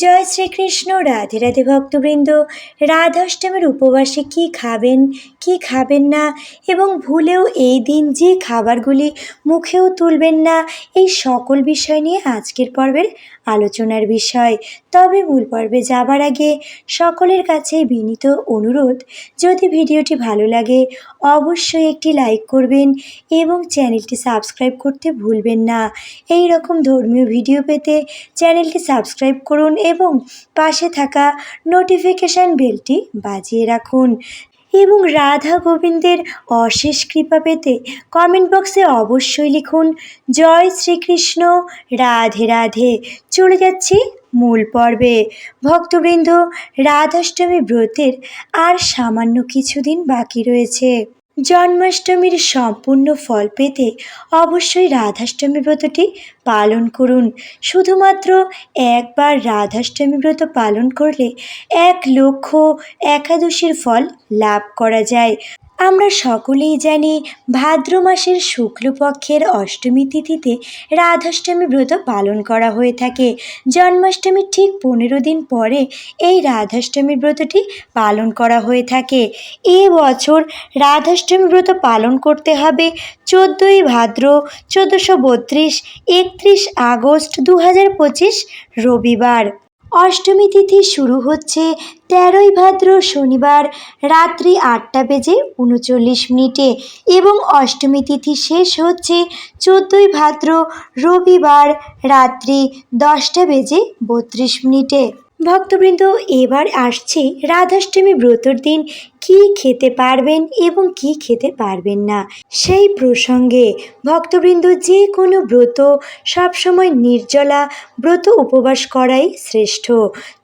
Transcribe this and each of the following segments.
জয় শ্রীকৃষ্ণ, রাধে রাধে ভক্তবৃন্দ। রাধাষ্টমীর উপবাসে কি খাবেন কি খাবেন না, এবং ভুলেও এই দিন যে খাবারগুলি মুখেও তুলবেন না, এই সকল বিষয় নিয়ে আজকের পর্বের আলোচনার বিষয়। তবে মূল পর্বে যাবার আগে সকলের কাছে বিনীত অনুরোধ, যদি ভিডিওটি ভালো লাগে, অবশ্যই একটি লাইক করবেন এবং চ্যানেলটি সাবস্ক্রাইব করতে ভুলবেন না। এই রকম ধর্মীয় ভিডিও পেতে চ্যানেলটি সাবস্ক্রাইব করুন এবং পাশে থাকা নোটিফিকেশান বেলটি বাজিয়ে রাখুন। এবং রাধা গোবিন্দের অশেষ কৃপা পেতে কমেন্ট বক্সে অবশ্যই লিখুন, জয় শ্রীকৃষ্ণ, রাধে রাধে। চলে যাচ্ছি মূল পর্বে। ভক্তবৃন্দ, রাধাষ্টমী ব্রতের আর সামান্য কিছুদিন বাকি রয়েছে। জন্মাষ্টমীর সম্পূর্ণ ফল পেতে অবশ্যই রাধাষ্টমী ব্রতটি পালন করুন। শুধুমাত্র একবার রাধাষ্টমী ব্রত পালন করলে এক লক্ষ একাদশীর ফল লাভ করা যায়। আমরা সকলেই জানি ভাদ্র মাসের শুক্লপক্ষের অষ্টমী তিথিতে রাধাষ্টমী ব্রত পালন করা হয়ে থাকে। জন্মাষ্টমীর ঠিক পনেরো দিন পরে এই রাধাষ্টমী ব্রতটি পালন করা হয়ে থাকে। এ বছর রাধাষ্টমী ব্রত পালন করতে হবে চোদ্দোই ভাদ্র চোদ্দোশো বত্রিশ একত্রিশ আগস্ট দু হাজার পঁচিশ রবিবার। অষ্টমী তিথি শুরু হচ্ছে তেরোই ভাদ্র শনিবার রাত্রি আটটা বেজে উনচল্লিশ মিনিটে এবং অষ্টমী তিথি শেষ হচ্ছে চোদ্দোই ভাদ্র রবিবার রাত্রি দশটা বেজে বত্রিশ মিনিটে। ভক্তবৃন্দ, এবার আসছে রাধাষ্টমী ব্রতর দিন। কি খেতে পারবেন এবং কি খেতে পারবেন না? সেই প্রসঙ্গে ভক্তবৃন্দ যে কোনো ব্রত, সবসময় নির্জলা ব্রত উপবাস করাই শ্রেষ্ঠ।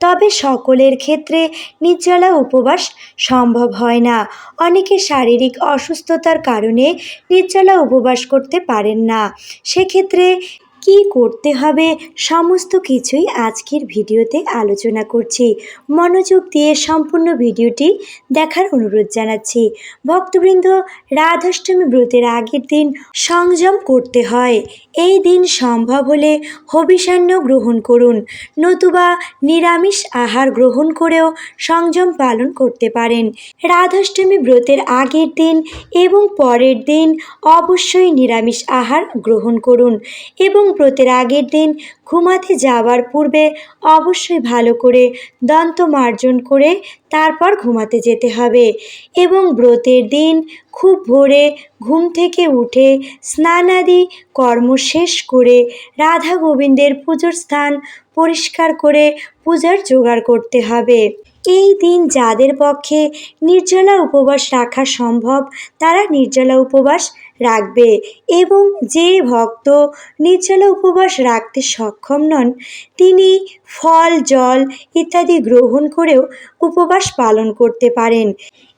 তবে সকলের ক্ষেত্রে নির্জলা উপবাস সম্ভব হয় না। অনেকে শারীরিক অসুস্থতার কারণে নির্জলা উপবাস করতে পারেন না। সেক্ষেত্রে কি করতে হবে সমস্ত কিছুই আজকের ভিডিওতে আলোচনা করছি। মনোযোগ দিয়ে সম্পূর্ণ ভিডিওটি দেখার অনুরোধ জানাচ্ছি। ভক্তবৃন্দ, রাধাষ্টমী ব্রতের আগের দিন সংযম করতে হয়। এই দিন সম্ভব হলে হবিষান্ন গ্রহণ করুন, নতুবা নিরামিষ আহার গ্রহণ করেও সংযম পালন করতে পারেন। রাধাষ্টমী ব্রতের আগের দিন এবং পরের দিন অবশ্যই নিরামিষ আহার গ্রহণ করুন এবং ব্রতের আগের দিন ঘুমাতে যাওয়ার পূর্বে অবশ্যই ভালো করে দন্ত মার্জন করে তারপর ঘুমাতে যেতে হবে এবং ব্রতের দিন খুব ভোরে ঘুম থেকে উঠে স্নানাদি কর্ম শেষ করে রাধা গোবিন্দের পুজোর স্থান পরিষ্কার করে পূজার জোগাড় করতে হবে। এই দিন যাদের পক্ষে নির্জলা উপবাস রাখা সম্ভব, তারা নির্জলা উপবাস রাখবে। এবং যে ভক্ত নির্জলা উপবাস রাখতে সক্ষম নন, তিনি ফল, জল ইত্যাদি গ্রহণ করেও উপবাস পালন করতে পারেন।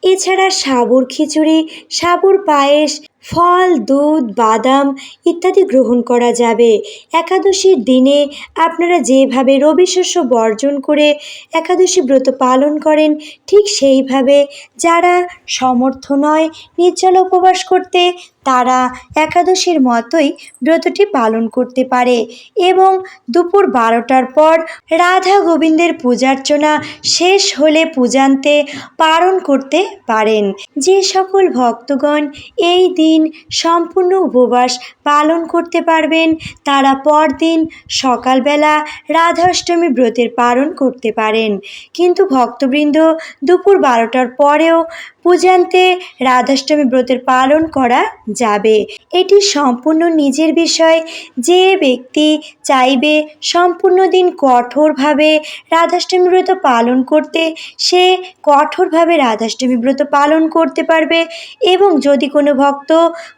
এছাড়া সাবুর খিচুড়ি, সাবুর পায়েস, ফল, দুধ, বাদাম ইত্যাদি গ্রহণ করা যাবে। একাদশীর দিনে আপনারা যেভাবে রবি শস্য বর্জন করে একাদশী ব্রত পালন করেন, ঠিক সেইভাবে যারা সমর্থ নয়, নির্জল উপবাস করতে, তারা একাদশীর মতোই ব্রতটি পালন করতে পারে এবং দুপুর বারোটার পর রাধা গোবিন্দের পূজার্চনা শেষ হলে পূজান্তে পালন করতে পারেন। যে সকল ভক্তগণ এই দিন সম্পূর্ণ উপবাস পালন করতে পারবেন, তারা পরদিন সকালবেলা রাধাষ্টমী ব্রতের পালন করতে পারেন। কিন্তু ভক্তবৃন্দ দুপুর বারোটার পরেও পূজান্তে রাধাষ্টমী ব্রতের পালন করা যাবে। এটি সম্পূর্ণ নিজের বিষয়। যে ব্যক্তি চাইবে সম্পূর্ণ দিন কঠোরভাবে রাধাষ্টমী ব্রত পালন করতে, সে কঠোরভাবে রাধাষ্টমী ব্রত পালন করতে পারবে এবং যদি কোনো ভক্ত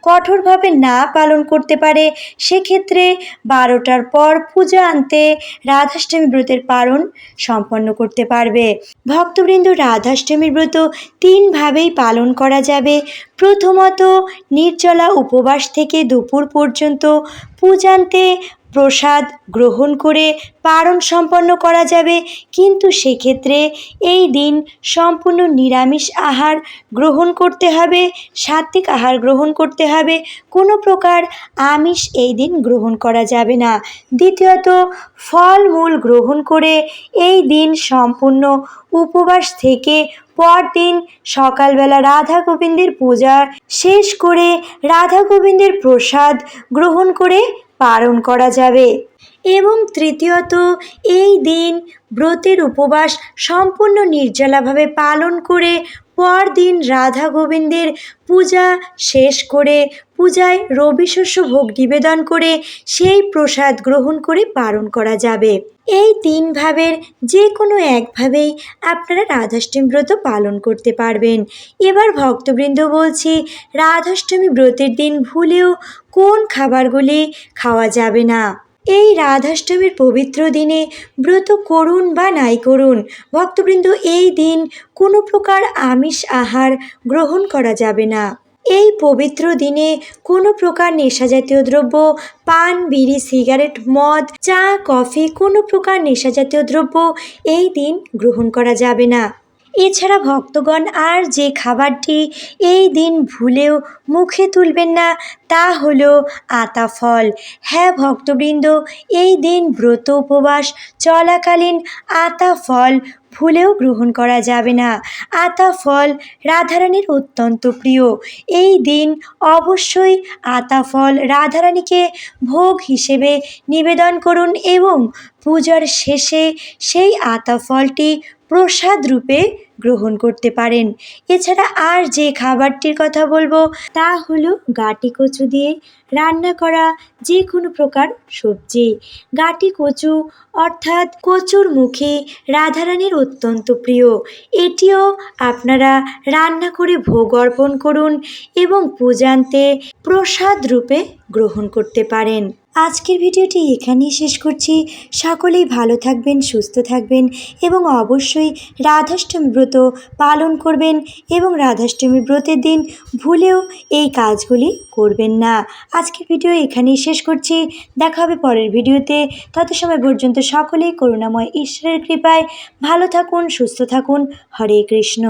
কঠোরভাবে না পালন করতে পারে, সেক্ষেত্রে বারোটার পর পূজা আনতে রাধাষ্টমী ব্রতের পালন সম্পন্ন করতে পারবে। ভক্তবৃন্দ, রাধাষ্টমীর ব্রত তিনভাবে তিনভাবেই পালন করা যাবে? প্রথমত নির্জলা উপবাস থেকে দুপুর পর্যন্ত পূজান্তে প্রসাদ গ্রহণ করে পারণ সম্পন্ন করা যাবে। কিন্তু সেক্ষেত্রে এই দিন সম্পূর্ণ নিরামিষ আহার গ্রহণ করতে হবে সাত্বিক আহার গ্রহণ করতে হবে। কোনো প্রকার আমিষ এই দিন গ্রহণ করা যাবে না। দ্বিতীয়ত, ফলমূল গ্রহণ করে এই দিন সম্পূর্ণ উপবাস থেকে পরদিন সকালবেলা রাধা গোবিন্দের পূজা শেষ করে রাধা গোবিন্দের প্রসাদ গ্রহণ করে পালন করা যাবে। এবং তৃতীয়ত এই দিন ব্রতের উপবাস সম্পূর্ণ নির্জলাভাবে পালন করে পরদিন রাধা গোবিন্দের পূজা শেষ করে পূজায় রবি শস্য ভোগ নিবেদন করে সেই প্রসাদ গ্রহণ করে পালন করা যাবে। এই তিন ভাবের যে কোনো একভাবেই আপনারা রাধাষ্টমী ব্রত পালন করতে পারবেন। এবার ভক্তবৃন্দ বলছি, রাধাষ্টমী ব্রতের দিন ভুলেও কোন খাবারগুলি খাওয়া যাবে না? এই রাধাষ্টমীর পবিত্র দিনে ব্রত করুন বা নাই করুন, ভক্তবৃন্দ এই দিন কোনো প্রকার আমিষ আহার গ্রহণ করা যাবে না। এই পবিত্র দিনে কোনো প্রকার নেশাজাতীয় দ্রব্য, পান, বিড়ি, সিগারেট, মদ, চা, কফি, কোনো প্রকার নেশাজাতীয় দ্রব্য এই দিন গ্রহণ করা যাবে না। এছাড়া ভক্তগণ আর যে খাবারটি এই দিন ভুলেও মুখে তুলবেন না, তা হলো আতা ফল। হ্যাঁ ভক্তবৃন্দ, এই দিন ব্রত উপবাস চলাকালীন আতা ফল ভুলেও গ্রহণ করা যাবে না। আতা ফল রাধারানীর অত্যন্ত প্রিয়। এই দিন অবশ্যই আতা ফল রাধারানীকে ভোগ হিসেবে নিবেদন করুন এবং পূজার শেষে সেই আতা ফলটি প্রসাদ রূপে গ্রহণ করতে পারেন। এছাড়া আর যে খাবারটির কথা বলব, তা হলো গাটি কচু দিয়ে রান্না করা যে কোনো প্রকার সবজি। গাটি কচু অর্থাৎ কচুর মুখে রাধারানীর অত্যন্ত প্রিয়। এটিও আপনারা রান্না করে ভোগ অর্পণ করুন এবং পূজান্তে প্রসাদ রূপে গ্রহণ করতে পারেন। আজকের ভিডিওটি এখানেই শেষ করছি। সকলেই ভালো থাকবেন, সুস্থ থাকবেন এবং অবশ্যই রাধাষ্টমী ব্রত পালন করবেন এবং রাধাষ্টমী ব্রতের দিন ভুলেও এই কাজগুলি করবেন না। আজকের ভিডিও এখানেই শেষ করছি। দেখা হবে পরের ভিডিওতে। তত সময় পর্যন্ত সকলেই করুণাময় ঈশ্বরের কৃপায় ভালো থাকুন, সুস্থ থাকুন। হরে কৃষ্ণ।